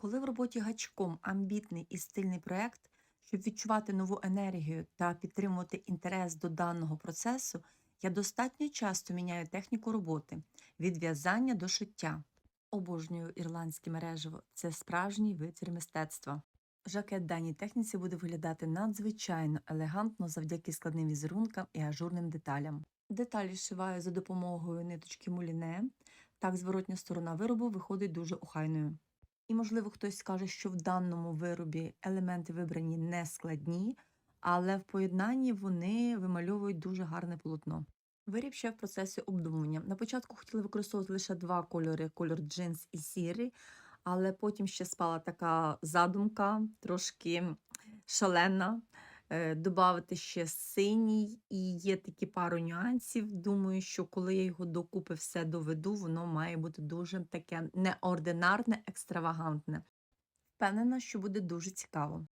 Коли в роботі гачком амбітний і стильний проект, щоб відчувати нову енергію та підтримувати інтерес до даного процесу, я достатньо часто міняю техніку роботи від в'язання до шиття. Обожнюю ірландське мережево. Це справжній витвір мистецтва. Жакет даній техніці буде виглядати надзвичайно елегантно завдяки складним візерункам і ажурним деталям. Деталі шиваю за допомогою ниточки муліне. Так зворотня сторона виробу виходить дуже охайною. І, можливо, хтось скаже, що в даному виробі елементи вибрані не складні, але в поєднанні вони вимальовують дуже гарне полотно. Виріб ще в процесі обдумування. На початку хотіла використовувати лише два кольори: кольор джинс і сірий, але потім ще спала така задумка, трошки шалена. Е, Добавити ще синій, і є такі пару нюансів. Думаю, що коли я його докупи все доведу, воно має бути дуже таке неординарне, екстравагантне. Впевнена, що буде дуже цікаво.